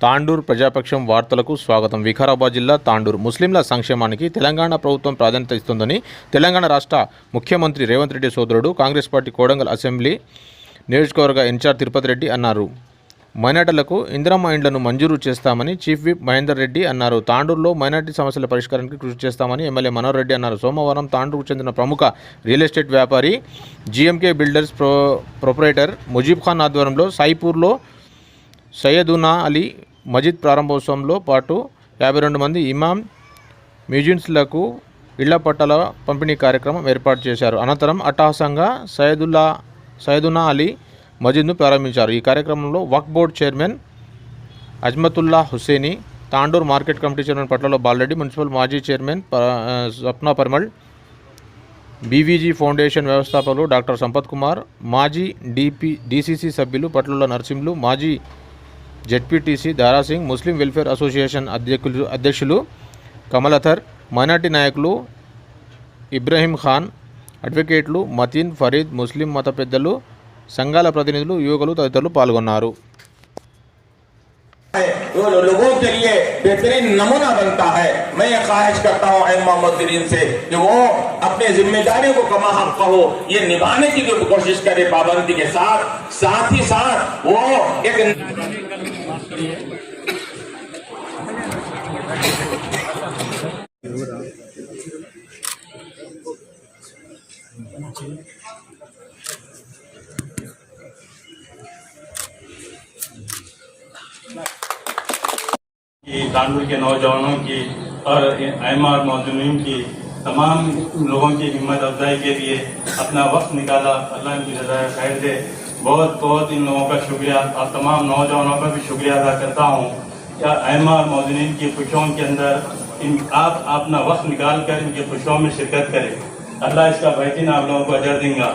తాండూర్ ప్రజాపక్షం వార్తలకు స్వాగతం. వికారాబాద్ జిల్లా తాండూర్ ముస్లింల సంక్షేమానికి తెలంగాణ ప్రభుత్వం ప్రాధాన్యత ఇస్తుందని తెలంగాణ రాష్ట్ర ముఖ్యమంత్రి రేవంత్ రెడ్డి సోదరుడు కాంగ్రెస్ పార్టీ కోడంగల్ అసెంబ్లీ నియోజకవర్గ ఇన్ఛార్జ్ తిరుపతి రెడ్డి అన్నారు. మైనార్టీలకు ఇందిరమ్మ ఇండ్లను మంజూరు చేస్తామని చీఫ్ విప్ మహేందర్ రెడ్డి అన్నారు. తాండూరులో మైనార్టీ సమస్యల పరిష్కారానికి కృషి చేస్తామని ఎమ్మెల్యే మనోహర్ రెడ్డి అన్నారు. సోమవారం తాండూరుకు చెందిన ప్రముఖ రియల్ ఎస్టేట్ వ్యాపారి GMK builders pro proprietor Mujeeb Khan ఆధ్వర్యంలో సాయిపూర్లో సయ్యదునా అలీ మజిద్ ప్రారంభోత్సవంలో పాటు యాభై రెండు మంది ఇమాం మ్యూజియన్స్లకు ఇళ్ళ పట్టాల పంపిణీ కార్యక్రమం ఏర్పాటు చేశారు. అనంతరం అట్టహాసంగా సయ్యదుల్లా సయ్యదునా అలీ మజిద్ను ప్రారంభించారు. ఈ కార్యక్రమంలో Waqf board chairman Azmatullah Husaini Tandur market committee chairman Patlolla Balareddy municipal మాజీ చైర్మన్ ప- స్వప్న పరిమళ్ బీవీజీ ఫౌండేషన్ వ్యవస్థాపకులు డాక్టర్ సంపత్ కుమార్ మాజీ డిపి డిసిసి సభ్యులు పట్ల నరసింహులు మాజీ GTC Dara Singh Muslim welfare association अद्यक्ष कमलाथर् मैनारटी नायक इब्रहीम खा अडवेट मतीन फरीद मुस्लिम मतपेद संघाल प्रतिनिधु युवक तरह पागो लोगों के लिए बेहतरीन नमूना बनता है। मैं ये ख्वाहिश करता हूँ, अहमा मद्रीन से, कि वो अपने ज़िम्मेदारी को कमा हम कहो, ये निभाने की जो कोशिश करे पाबंदी के साथ साथ ही साथ वो एक तांडुल के नौजवानों की और एम आर की तमाम लोगों की हिम्मत अफजाई के लिए अपना वक्त निकाला। अल्लाह की रजाय खैर दे। बहुत बहुत इन लोगों का शुक्रिया। और तमाम नौजवानों का भी शुक्रिया अदा करता हूँ। क्या एम आर मौजूदीन की खुशियों के अंदर इन, आप अपना वक्त निकाल कर इनकी खुशियों में शिरकत करें। अल्लाह इसका बेहतरीन आप लोगों को अजर देंगे।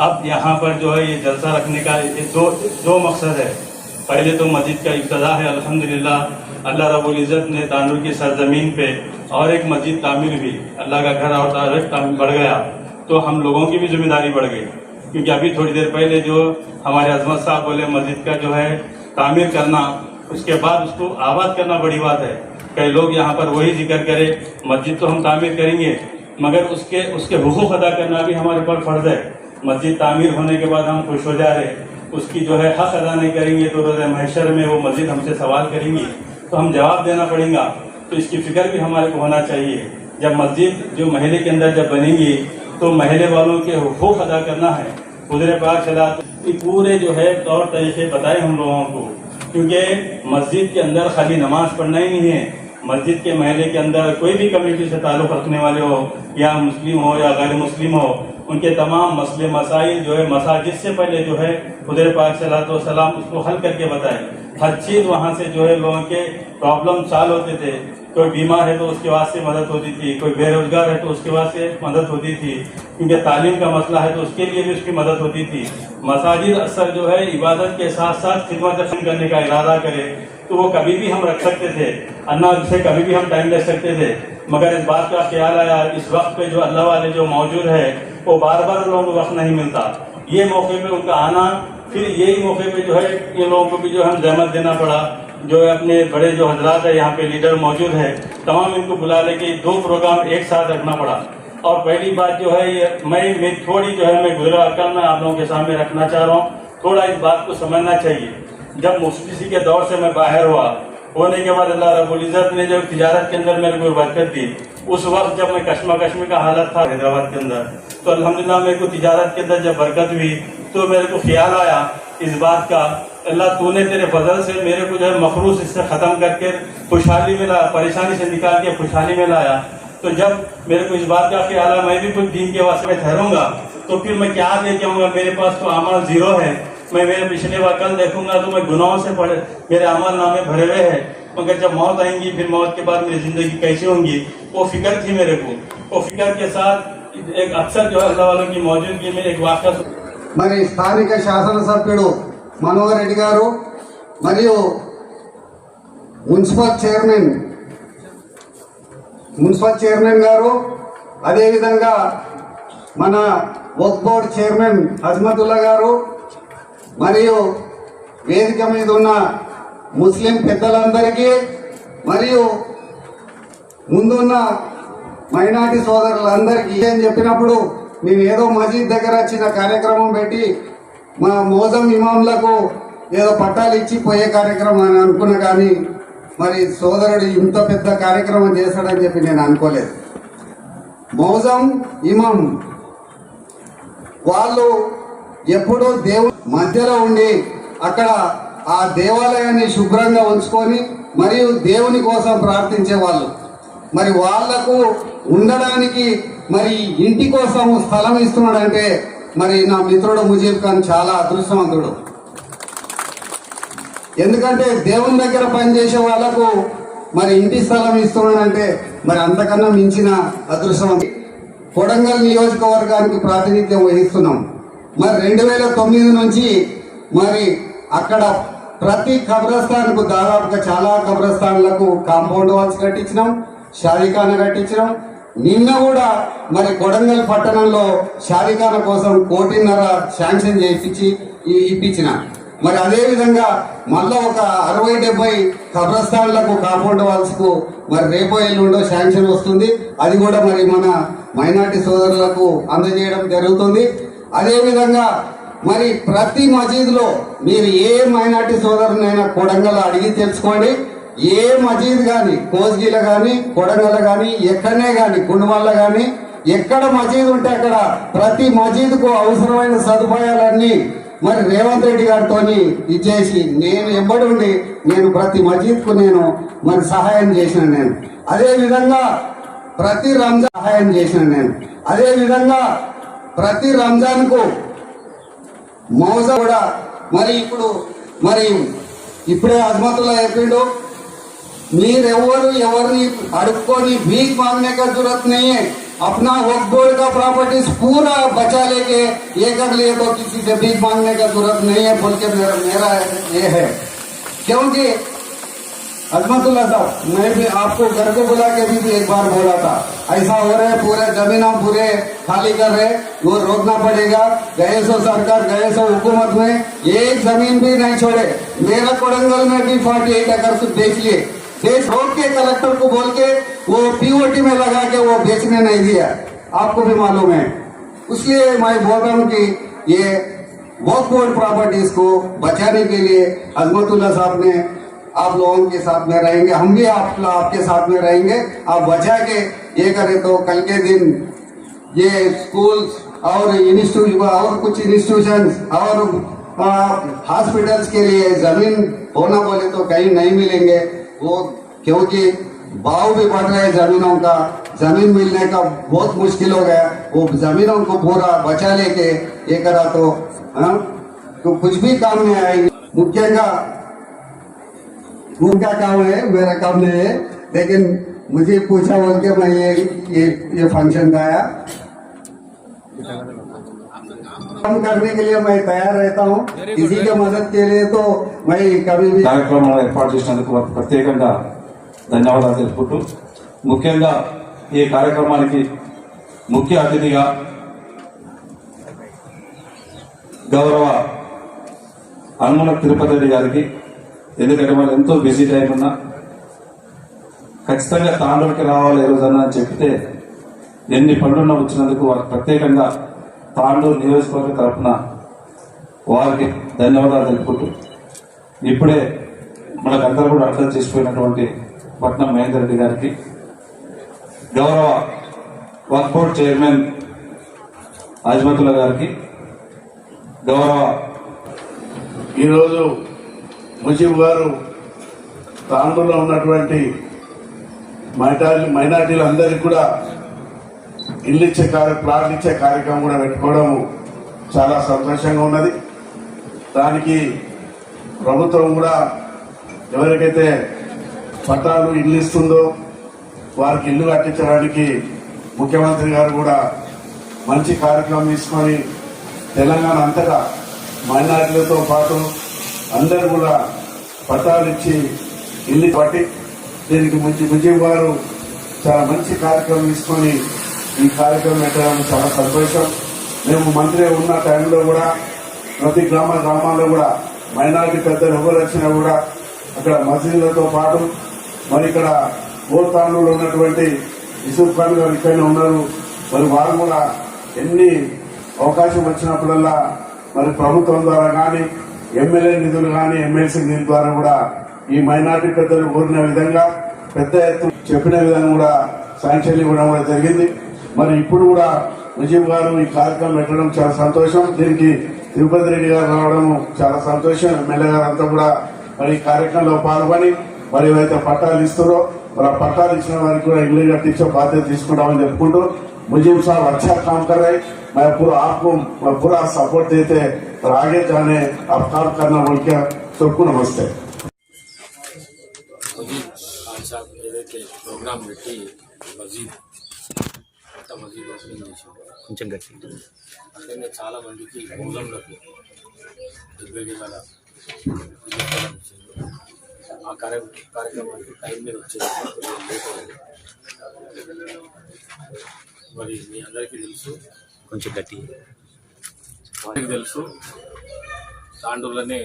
अब यहाँ पर जो है ये जलसा रखने का ये दो दो मकसद है। पहले तो मस्जिद का इब्तदा है, अल्हम्दुलिल्लाह। अल्लाह रब्बुल इज़्ज़त ने तांडुल की सरजमीन पे और एक मस्जिद तामीर भी। अल्लाह का घर और तारक बढ़ गया। तो हम लोगों की भी ज़िम्मेदारी बढ़ गई। क्योंकि अभी थोड़ी देर पहले जो हमारे अजमत साहब बोले, मस्जिद का जो है तामीर करना, उसके बाद उसको आबाद करना बड़ी बात है। कई लोग यहाँ पर वही ज़िक्र करें, मस्जिद तो हम तामीर करेंगे, मगर उसके उसके हुकूक अदा करना भी हमारे पर फ़र्ज़ है। मस्जिद तामीर होने के बाद हम खुश हो जा रहे उसकी जो है हक अदा नहीं करेंगे तो रोज़ महशर में वो मस्जिद हमसे सवाल करेंगी। तो हम जवाब देना पड़ेगा। तो इसकी फ़िक्र भी हमारे को होना चाहिए। जब मस्जिद जो महले के अंदर जब बनेंगी तो महले वालों के हुकूक अदा करना है। खुदरे पाक सलात ये पूरे जो है तौर तरीके बताए हम लोगों को। क्योंकि मस्जिद के अंदर खाली नमाज़ पढ़ना ही नहीं है। मस्जिद के महले के अंदर कोई भी कम्युनिटी से ताल्लुक रखने वाले हो, या मुस्लिम हो, या गैर मुस्लिम हो, उनके तमाम मसले, मसाइल जो है, मसाजिद से पहले जो है खुदर पाक सलात सलाम उसको हल करके बताए। हर चीज़ वहाँ से जो है लोगों के प्रॉब्लम सॉल्व होते थे। कोई बीमार है तो उसके वास्ते मदद होती थी। कोई बेरोजगार है तो उसके वास्ते मदद होती थी। क्योंकि तालीम का मसला है तो उसके लिए भी उसकी मदद होती थी। मसाजिद अक्सर जो है इबादत के साथ साथ खिदमत रखन करने का इरादा करे तो वो कभी भी हम रख सकते थे। अन्ना से कभी भी हम टाइम ले सकते थे। मगर इस बात का ख्याल आया, इस वक्त पे जो अल्लाह वाले जो मौजूद है, वो बार बार लोगों को वक्त नहीं मिलता। ये मौके पे उनका आना, फिर यही मौके पे जो है इन लोगों को भी जो हम जहमत देना पड़ा। जो अपने बड़े जो हजरात है, यहाँ पे लीडर मौजूद है, तमाम इनको बुला लेके दो प्रोग्राम एक साथ रखना पड़ा। और पहली बात जो है, ये मैं मैं थोड़ी जो है, मैं गुजरा अकल में आप लोगों के सामने रखना चाह रहा हूँ। थोड़ा इस बात को समझना चाहिए। जब मुफ्ती के दौर से मैं बाहर हुआ, होने के बाद अल्लाह रब्बुल इज़्ज़त ने जब तिजारत के अंदर मेरे को बरकत दी उस वक्त जब मैं कश्मा कश्मी का हालत था हैदराबाद के अंदर तो अल्हम्दुलिल्लाह मेरे को तिजारत के अंदर जब बरकत हुई तो मेरे को ख्याल आया इस बात का, अल्लाह तूने तेरे फजल से मेरे को जो है मखरूस इससे ख़त्म करके खुशहाली में लाया, परेशानी से निकाल के खुशहाली में लाया। तो जब मेरे को इस बात का ख्याल आया, मैं भी कुछ दिन के वास्ते में ठहरूँगा तो फिर मैं क्या लेके आऊँगा? मेरे पास तो अमल ज़ीरो है। मैं मेरे पिछले बार कल देखूँगा तो मैं गुनाहों से मेरे अमल नामे भरे हुए हैं। मगर जब मौत आएँगी, फिर मौत के बाद मेरी ज़िंदगी कैसी होंगी? वो फिक्र थी मेरे को वो फिक्र के साथ एक अक्सर जो है अल्लाह वालों की मौजूदगी में एक वाक़ा మరి స్థానిక శాసనసభ్యుడు మనోహర్ రెడ్డి గారు మరియు మున్సిపల్ చైర్మన్ మున్సిపల్ చైర్మన్ గారు అదేవిధంగా మన వర్క్ బోర్డ్ చైర్మన్ హజ్మతుల్లా గారు మరియు వేదిక మీద ఉన్న ముస్లిం పెద్దలందరికీ మరియు ముందున్న మైనార్టీ సోదరులందరికీ ఏం చెప్పినప్పుడు మేము ఏదో మసీద్ దగ్గర చిన్న కార్యక్రమం పెట్టి మా మోజం ఇమాంలకు ఏదో పట్టాలు ఇచ్చి పోయే కార్యక్రమం అని అనుకున్నా కానీ మరి సోదరుడు ఇంత పెద్ద కార్యక్రమం చేస్తాడని చెప్పి నేను అనుకోలేదు. మౌజం ఇమాం. వాళ్ళు ఎప్పుడూ దేవు మధ్యలో ఉండి అక్కడ ఆ దేవాలయాన్ని శుభ్రంగా ఉంచుకొని మరియు దేవుని కోసం ప్రార్థించే వాళ్ళు మరి వాళ్ళకు ఉండడానికి మరి ఇంటి కోసం స్థలం ఇస్తున్నాడంటే మరి నా మిత్రుడు ముజీబ్ ఖాన్ చాలా అదృష్టవంతుడు. ఎందుకంటే దేవుని దగ్గర పనిచేసే వాళ్ళకు మరి ఇంటి స్థలం ఇస్తున్నాడంటే మరి అంతకన్నా మించిన అదృష్టం కొడంగల్ నియోజకవర్గానికి ప్రాతినిధ్యం వహిస్తున్నాం. మరి రెండు వేల తొమ్మిది నుంచి మరి అక్కడ ప్రతి కబ్రస్థాన్కు దాదాపుగా చాలా కబ్రస్థాన్లకు కాంపౌండ్ వాల్స్ కట్టించినాం. షాదీఖాన కట్టించడం. నిన్న కూడా మరి కొడంగల్ పట్టణంలో షాదీఖాన కోసం కోటిన్నర శాంక్షన్ చేయించి ఇప్పించిన. మరి అదేవిధంగా మళ్ళీ ఒక అరవై డెబ్బై కబ్రస్థాన్లకు కాంపౌండ్ వాల్స్కు మరి రేపో ఎల్లుండో శాంక్షన్ వస్తుంది. అది కూడా మరి మన మైనార్టీ సోదరులకు అందజేయడం జరుగుతుంది. అదేవిధంగా మరి ప్రతి మసీదులో మీరు ఏ మైనార్టీ సోదరునైనా కొడంగల్ అడిగి తెలుసుకోండి. ఏ మసీద్ కానీ కోజ్గిల కానీ కొడగల కానీ ఎక్కడనే కానీ కుండుమల్ల కానీ ఎక్కడ మజీద్ ఉంటే అక్కడ ప్రతి మసీదుకు అవసరమైన సదుపాయాలన్నీ మరి రేవంత్ రెడ్డి గారితో ఇచ్చేసి నేను ఎవ్వడు ఉండి నేను ప్రతి మజీద్కు నేను మరి సహాయం చేసిన నేను. అదే విధంగా ప్రతి రంజాన్ సహాయం చేసిన నేను. అదే విధంగా ప్రతి రంజాన్కు కూడా మరి ఇప్పుడు మరి ఇప్పుడే అజ్మతుల్లా చెప్పిండు. మీరెవ్వరు ఎవరిని అడుక్కొని भीख मांगने का जरूरत नहीं है अपना वक्फ बोर्ड का प्रॉपर्टीज पूरा बचा लेके ये कर लिए तो किसी से भीख मांगने का जरूरत नहीं है बोल के मेरा, मेरा ये है क्योंकि अजमतुल्ला साहब मैं भी आपको घर पे बुला के भी, भी एक बार बोला था ऐसा हो रहा है पूरे जमीन हम पूरे खाली कर रहे वो रोकना पड़ेगा गए सो सरकार गए सो हुकूमत में एक जमीन भी नहीं छोड़े मेरा कोडंगल में भी फोर्टी एट एकड़ से बेच लिए रोक के कलेक्टर को बोल के वो पीओटी में लगा के वो बेचने नहीं दिया। आपको भी मालूम है। इसलिए मैं बोल रहा हूँ कि ये वक्फ बोर्ड प्रॉपर्टीज़ को बचाने के लिए अजमतुल्ला साहब ने आप लोगों के साथ में रहेंगे। हम भी आप आपके साथ में रहेंगे। आप बचा के ये करें तो कल के दिन ये स्कूल और इंस्टीट्यूट और कुछ इंस्टीट्यूशन और हॉस्पिटल्स के लिए ज़मीन होना बोले तो कहीं नहीं मिलेंगे। वो, क्योंकि भाव भी बढ़ रहे जमीनों का, ज़मीन मिलने का बहुत मुश्किल हो गया। वो जमीनों को पूरा बचा लेके ये करा तो तो कुछ भी काम में आएगी मुख्యంగా उनका काम है, मेरा काम नहीं है। लेकिन मुझे पूछा बोल के मैं ये ये ये फ़ंक्शन का आया। काम करने के लिए मैं तैयार रहता हूँ किसी के मदद के लिए तो मैं कभी भी కార్యక్రమాలు ఏర్పాటు చేసినందుకు వారికి ప్రత్యేకంగా ధన్యవాదాలు తెలుపుకుంటూ ముఖ్యంగా ఈ కార్యక్రమానికి ముఖ్య అతిథిగా గౌరవ అనుమల తిరుపతి రెడ్డి గారికి ఎందుకంటే వాళ్ళు ఎంతో బిజీ టైం ఉన్నా ఖచ్చితంగా తాండూరుకి రావాలి ఈ రోజన్నా అని చెప్తే ఎన్ని పనులున్నా వచ్చినందుకు వారికి ప్రత్యేకంగా తాండూరు నియోజకవర్గ తరఫున వారికి ధన్యవాదాలు తెలుపుకుంటూ ఇప్పుడే మనకందరూ కూడా అర్థం చేసిపోయినటువంటి పట్నం మహేందర్ రెడ్డి గారికి గౌరవ వర్క్ బోర్డ్ చైర్మన్ అజ్మతుల్లా గారికి గౌరవ ఈరోజు ముజీబ్ గారు తాండూరులో ఉన్నటువంటి మైనార్టీ మైనార్టీలు అందరికీ కూడా ఇల్లు ఇచ్చే కార్య ప్లాట్లు ఇచ్చే కార్యక్రమం కూడా పెట్టుకోవడం చాలా సంతోషంగా ఉన్నది. దానికి ప్రభుత్వం కూడా ఎవరికైతే పట్టాలు ఇల్లు ఇస్తుందో వారికి ఇల్లు కట్టించడానికి ముఖ్యమంత్రి గారు కూడా మంచి కార్యక్రమం తీసుకొని తెలంగాణ అంతటా మైనార్టీలతో పాటు అందరు కూడా పట్టాలు ఇచ్చి ఇల్లు పట్టి దీనికి మంచి ముజీబ్ గారు చాలా మంచి కార్యక్రమం తీసుకొని ఈ కార్యక్రమం పెట్టడం చాలా సంతోషం. మేము మంత్రి ఉన్న టైంలో కూడా ప్రతి గ్రామ గ్రామాల్లో కూడా మైనారిటీ పెద్దలు ఎవరు వచ్చినా కూడా అక్కడ మసీదులతో పాటు మరి ఇక్కడ ఓతాండ్రులో ఉన్నటువంటి యూసుఫ్ ఖాన్ గారు ఇక్కడనే ఉన్నారు. మరి వారు కూడా ఎన్ని అవకాశం వచ్చినప్పుడల్లా మరి ప్రభుత్వం ద్వారా కానీ ఎమ్మెల్యే నిధులు కానీ ఎమ్మెల్సీ నిధుల ద్వారా కూడా ఈ మైనార్టీ పెద్దలు కోరిన విధంగా పెద్ద ఎత్తున చెప్పిన విధంగా కూడా శాంక్షన్ ఇవ్వడం కూడా జరిగింది. మరి ఇప్పుడు కూడా ముజీబ్ గారు ఈ కార్యక్రమం పెట్టడం చాలా సంతోషం దీనికి తిరుపతి రెడ్డి గారు రావడం చాలా సంతోషం ఎమ్మెల్యే గారు అంతా కూడా మరి ఈ కార్యక్రమంలో పాల్గొని మరి ఏవైతే పట్టాలు ఇస్తారో మరి ఆ పట్టాలు ఇచ్చిన వారికి కూడా ఇల్లు కట్టించే బాధ్యత తీసుకుంటామని చెప్పుకుంటూ मुझे साहब अच्छा काम कर रहे हैं मैं पूरा आपको मैं पूरा सपोर्ट देते और आगे जाने आप काम करना बोल के सबको नमस्ते మజీద్ ఖాన్ సాబ్ ఏదైతే ప్రోగ్రామ్ పెట్టి మజీద్ మజీద్ ఓపెనింగ్ చేసిందో కొంచెం గట్టి అట్లనే చాలా మందికి మూలంలోకి డెబ్బై వేల ఆ కార్య కార్యక్రమానికి టైం మీద వచ్చేది. మరి మీ అందరికీ తెలుసు. కొంచెం గట్టి వారికి తెలుసు. తాండూరులోనే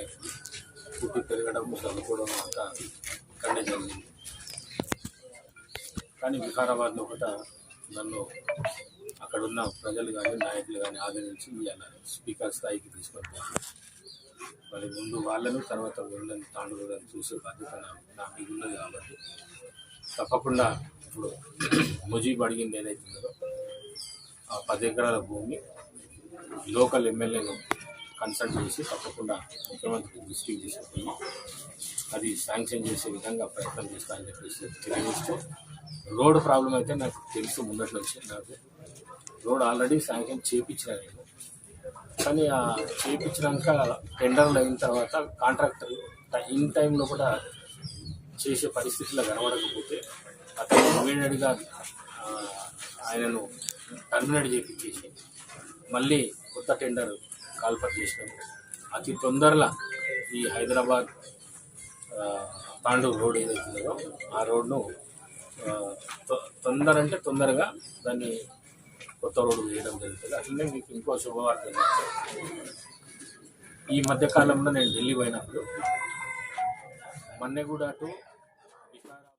పుట్టి పెరగడం చదువుకోవడం అంతా ఇక్కడనే జరిగింది. కానీ వికారాబాద్లో ఒకట నన్ను అక్కడున్న ప్రజలు కానీ నాయకులు కానీ ఆదరించి ఇవాళ స్పీకర్ స్థాయికి తీసుకొని మరి ముందు వాళ్ళను తర్వాత వీళ్ళని తాండూరు చూసే బాధ్యత నా నా మీద ఉన్నది కాబట్టి తప్పకుండా ఇప్పుడు ముజీబ్ అడిగింది ఏదైతుందో ఆ పది ఎకరాల భూమి లోకల్ ఎమ్మెల్యేను కన్సల్ట్ చేసి తప్పకుండా ముఖ్యమంత్రి దృష్టికి తీసుకుపోయి అది శాంక్షన్ చేసే విధంగా ప్రయత్నం చేస్తానని చెప్పేసి తెలియజేస్తూ రోడ్ ప్రాబ్లం అయితే నాకు తెలుసు ముందటి నుంచి నాకు. రోడ్ ఆల్రెడీ శాంక్షన్ చేయించిన నేను. కానీ ఆ చేయించినాక టెండర్లు అయిన తర్వాత కాంట్రాక్టర్ ఇన్ టైంలో కూడా చేసే పరిస్థితుల్లో కనబడకపోతే అతను ఇమీడియట్గా ఆయనను టర్మినేట్ చేపించేసి మళ్ళీ కొత్త టెండర్ కాల్పర్ చేసినాము అతి తొందరలో ఈ హైదరాబాద్ ఆ, తాండూరు రోడ్ ఏదైతుందో ఆ రోడ్ను తొందర అంటే తొందరగా దాన్ని కొత్త రోడ్డు వేయడం జరుగుతుంది. అట్లనే మీకు ఇంకో శుభవార్త ఈ మధ్యకాలంలో నేను ఢిల్లీ పోయినప్పుడు మన్నెగూడ టు